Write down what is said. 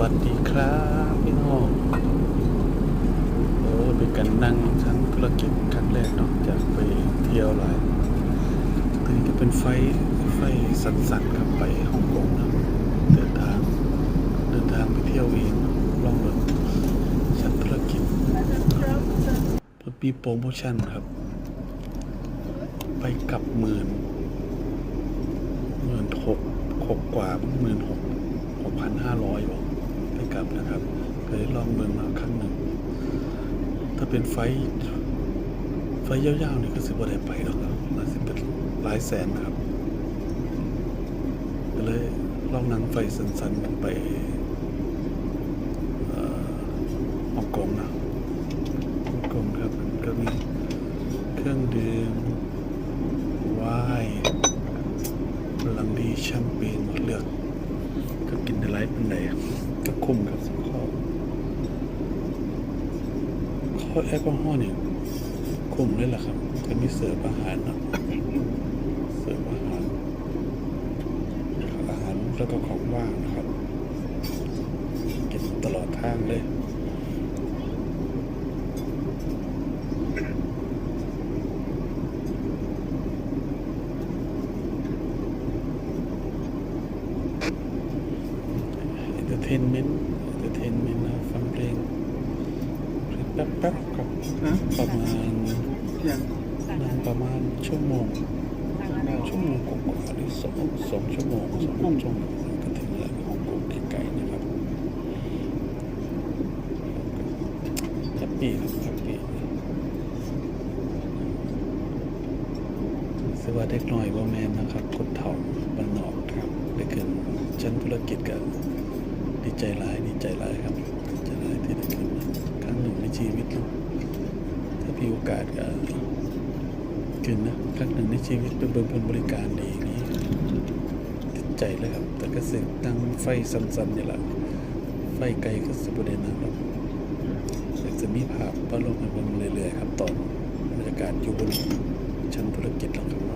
วัสดีครับพี่น้องโอ้เป็นการนั่งชั้นธุรกิจครั้งแรกเนาะจากไปเที่ยวหลายตัวนี้ก็เป็นไฟไฟสั่นๆครับไปฮ่องกงนะเดินทางเดินทางไปเที่ยวเองลองดูชั้นธุรกิจมันมีโปรโมชั่นครับ ไปกลับหมื่นหมื่นหกหกกว่าหมื่นหกหกพันห้าร้อยบอก กลับนะครับเคยลองเมืองมาครั้งหนึ่ง ถ้าเป็นไฟ ไฟยาวๆนี่ก็สิบ่ได้ไปหรอกครับน่าสิเป็นหลายแสนนะครับก็เลยลองนั่งไฟสันๆไปออฮ่องกงนะฮ่องกงครับก็มีเครื่องดื่มวายลังดีแชมเปญหมดเลือก ก็กินในไลฟ์เป็นไหนก็ คุมครับสองข้อข้อแอลกอฮอล์เนี่ยคุมเลยล่ะครับก็มีเสิร์ฟอาหารเนาะเสิร์ฟอาหารอาหารแล้วก็ของว่างนะครับกินตลอดทางเลย เอนเตอร์เทนเมนต์เอนเตอร์เทนเมนต์นะฟังเพลงแป๊บแป๊บๆครับฮะประมาณยังนั่งประมาณชั่วโมงชั่วโมงกว่าๆหรือสองสองชั่วโมงสองชั่วโมงก็ถึงแล้วฮ่องกงไกลๆนะครับแฮปปี้ครับแฮปปี้สว่าเด็กน้อยว่าแมนนะครับคนเฒ่าบ้านนอกครับได้ขึ้นชั้นธุรกิจกัน ดีใจหลายดีใจหลายครับดีใจหลายที่ได้ขึ้นครั้งหนึ่งในชีวิตถ้ามีโอกาสก็ขึ้นนะครั้งหนึ่งในชีวิตเป็นเบิ่งผลบริการดีนี้ติดใจเลยครับ แต่ก็เสึกตั้งไฟสั้นๆนี่แหละไฟไกลก็สุดประเด็นนะครับอยากจะมีภาพประลงให้เบิ่งเรื่อยๆครับตอนบรรยากาศอยู่บนชั้นธุรกิจแล้วครับ